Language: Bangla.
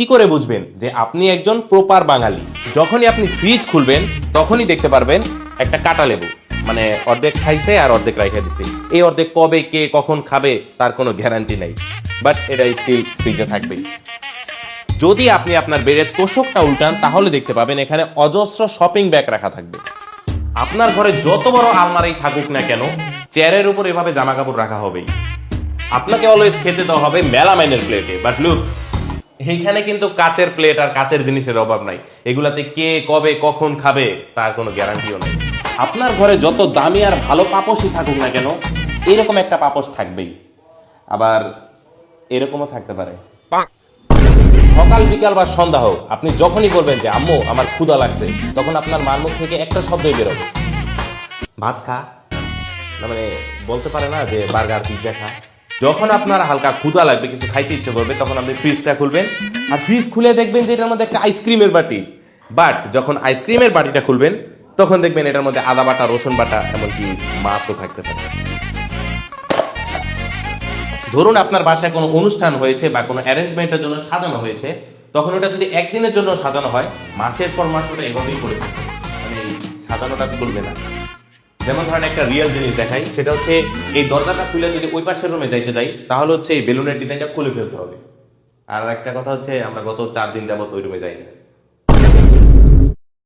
কি করে বুঝবেন যে আপনি একজন প্রপার বাঙালি? যখনই আপনি ফ্রিজ খুলবেন, তখনই দেখতে পারবেন একটা কাটা লেবু। মানে অর্ধেক খাইছে আর অর্ধেক রাইখা দিছে। এই অর্ধেক কবে, কে, কখন খাবে, তার কোনো গ্যারান্টি নাই। বাট এটা স্টিল ফ্রিজে থাকবেই যদি আপনি আপনার বেডের তোষকটা উল্টান, তাহলে দেখতে পাবেন এখানে অজস্র শপিং ব্যাগ রাখা থাকবে। আপনার ঘরে যত বড় আলমারি থাকুক না কেন চেয়ারের উপর এভাবে জামা কাপড় রাখা হবেই। আপনাকে অলওয়েজ খেতে দেওয়া হবে মেলামাইনের প্লেটে বাট লুক এইখানে কিন্তু কাচের প্লেট আর কাচের জিনিসের অভাব নাই। এগুলাতে কে কবে, কখন খাবে, তার কোনো গ্যারান্টিও নাই। আপনার ঘরে যত দামি আর ভালো পাপসই থাকুক না কেন, এরকম একটা পাপস থাকবেই। আবার এরকমও থাকতে পারে। সকাল, বিকাল বা সন্ধ্যা হোক, আপনি যখনই বলবেন যে, আম্মু, আমার ক্ষুদা লাগছে, তখন আপনার মার মুখ থেকে একটা শব্দই বেরোবে ভাত খা। মানে বলতে পারে না যে, বার্গার, পিৎজা খা। যখন আপনার হালকা ক্ষুধা লাগবে, কিছু খাইতে ইচ্ছে করবে, তখন আপনি ফ্রিজটা খুলবেন। আর ফ্রিজ খুলে দেখবেন যে এটার মধ্যে একটা আইসক্রিমের বাটি। বাট যখন আইসক্রিমের বাটিটা খুলবেন, তখন দেখবেন এটার মধ্যে আদা বাটা, রসুন বাটা, এমনকি মাছও থাকতে পারে। ধরুন আপনার বাসায় কোনো অনুষ্ঠান হয়েছে বা কোনো অ্যারেঞ্জমেন্টের জন্য সাজানো হয়েছে, তখন ওটা যদি একদিনের জন্য সাজানো হয় মাসের পর মাস ওটা এভাবেই করে থাকে। মানে সাজানোটা চলবে না। যেমন ধরেন একটা রিয়েল জিনিস দেখাই, সেটা হচ্ছে এই দরজাটা খুলে যদি ওই পাশের রুমে যাইতে যাই, তাহলে হচ্ছে এই বেলুনের ডিজাইনটা খুলে ফেলতে হবে। আর একটা কথা হচ্ছে, আমরা গত চার দিন যাবত ওই রুমে যাই না